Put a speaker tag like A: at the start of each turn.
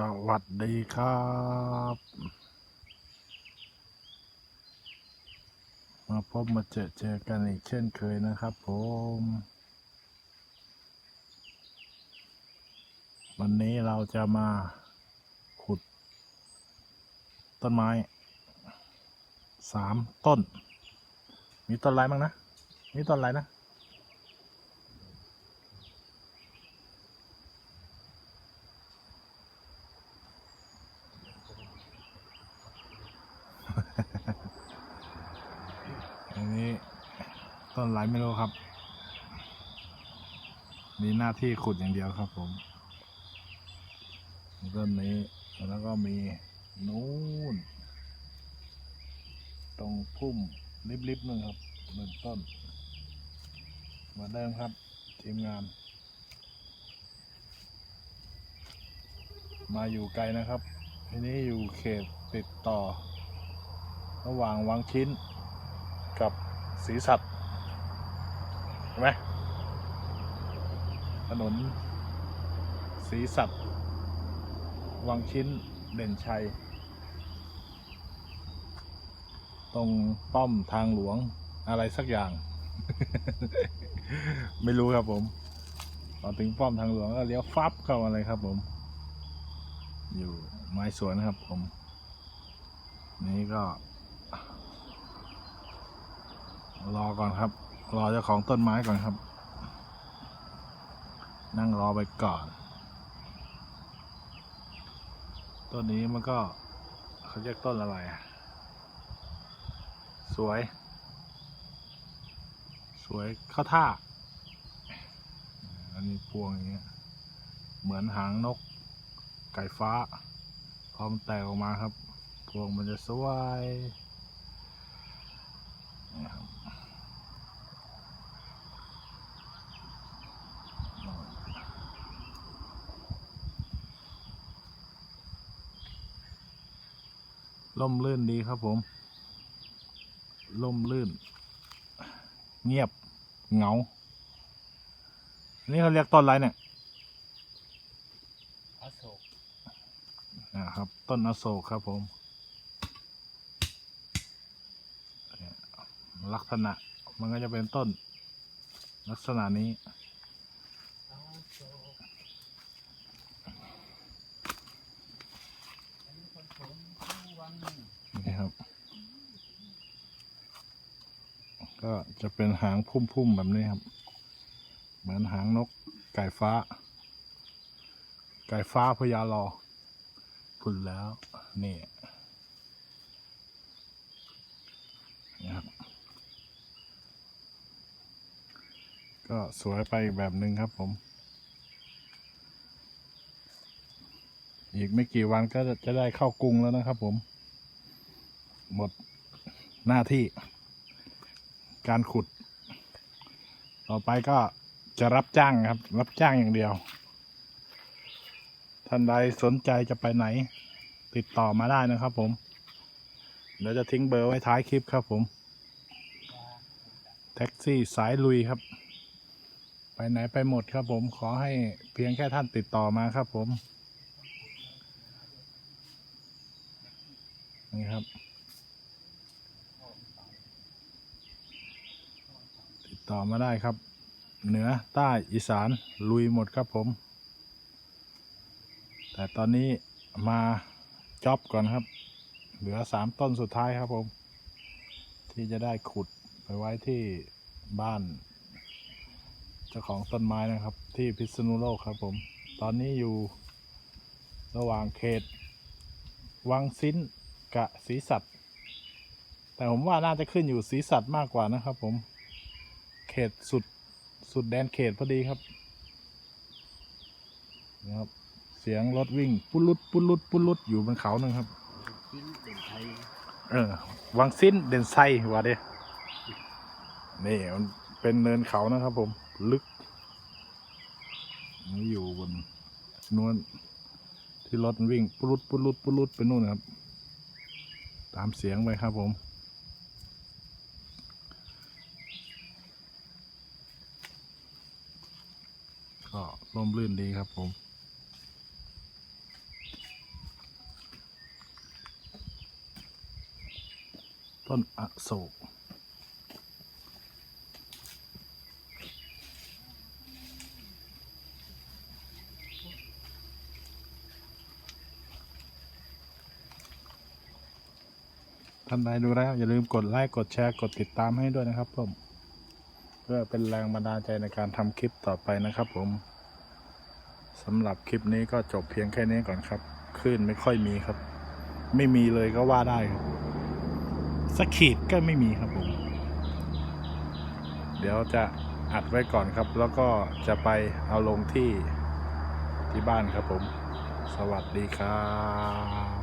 A: สวัสดีครับมาพบมาเจอเจอกันอีกเช่นเคยนะครับผม วันนี้เราจะมาขุด ต้นไม้สามต้น มีต้นอะไรบ้างนะ มีต้นอะไรนะ อันนี้ ต้นไรไม่รู้ครับ มีหน้าที่ขุดอย่างเดียวครับผมต้นนี้แล้วก็มีนู่นตรงพุ่มริบๆนึงครับหนึ่งต้นเหมาเดิมครับ ทีมงาน มาอยู่ไกลนะครับทีนี้อยู่เขตติดต่อ ระหว่างวังชิ้นกับศรีสัตว์ ห็นไหมถนนศรีสัตว์วังชิ้นเด่นชัย ตรงป้อมทางหลวงอะไรสักอย่าง ไม่รู้ครับผมพอถึงป้อมทางหลวงก็เลี้ยวฟับเข้ามาเลยครับผม อยู่ไม้สวนครับผม นี่ก็ รอก่อนครับ รอเจ้าของต้นไม้ก่อนครับ นั่งรอไปก่อน ต้นนี้มันก็เขาเรียกต้นอะไรอะสวย สวยเข้าท่า อันนี้พวงอย่างเงี้ย เหมือนหางนกไก่ฟ้า พร้อมแตกออกมาครับ พวงมันจะสวย ล่มลื่นดีครับผม ล่มลื่น เงียบเหงา นี่เขาเรียกต้นอะไรเนี่ย
B: อโศก
A: นะครับ ต้นอโศกครับผมเนี่ยลักษณะมันก็จะเป็นต้นลักษณะนี้
B: อโศกอันนี้คนผมผู้วัง
A: นี่ครับ ก็จะเป็นหางพุ่มๆแบบนี้ครับ เหมือนหางนกไก่ฟ้า ไก่ฟ้าพญารอพุ่นแล้ว นี่นี่ครับ ก็สวยไปแบบหนึ่งครับผม อีกไม่กี่วันก็จะได้เข้ากรุงแล้วนะครับผม หมดหน้าที่ การขุด ต่อไปก็จะรับจ้างครับ รับจ้างอย่างเดียว ท่านใดสนใจจะไปไหน ติดต่อมาได้นะครับผม เดี๋ยวจะทิ้งเบอร์ไว้ท้ายคลิปครับผม แท็กซี่สายลุยครับ ไปไหนไปหมดครับผม ขอให้เพียงแค่ท่านติดต่อมาครับผม นี่ครับ ต่อมาได้ครับ เหนือใต้อีสานลุยหมดครับผม แต่ตอนนี้มาจ็อบก่อนครับ เหลือสามต้นสุดท้ายครับผม ที่จะได้ขุดไปไว้ที่บ้านเจ้าของต้นไม้นะครับ ที่พิษณุโลกครับผม ตอนนี้อยู่ระหว่างเขต วังซินกะศรีสัตว์แต่ผมว่าน่าจะขึ้นอยู่ศรีสัตว์มากกว่านะครับผม เขตสุดสุดแดนเขตพอดีครับนะครับ เสียงรถวิ่ง ปุลุดปุลุดปุลุดอยู่บนเขาหนึ่งครับ
B: เอ
A: อวังซิ้นเด่นไซว่าเด้นี่มันเป็นเนินเขานะครับ ผม ลึกนี่อยู่บนนวลที่รถวิ่งปุลุดปุลุดปุลุดไปนู่นนะครับ ตามเสียงไปครับผม ก็ร่มรื่นดีครับผมต้นอโศกท่านใดดูแล้ว อย่าลืมกดไลค์ กดแชร์ กดติดตามให้ด้วยนะครับผม เพื่อเป็นแรงบันดาลใจในการทำคลิปต่อไปนะครับผมสำหรับคลิปนี้ก็จบเพียงแค่นี้ก่อนครับคลื่นไม่ค่อยมีครับ ไม่มีเลยก็ว่าได้ครับสักขีดก็ไม่มีครับผม เดี๋ยวจะอัดไว้ก่อนครับ แล้วก็จะไปเอาลงที่ที่บ้านครับผม สวัสดีครับ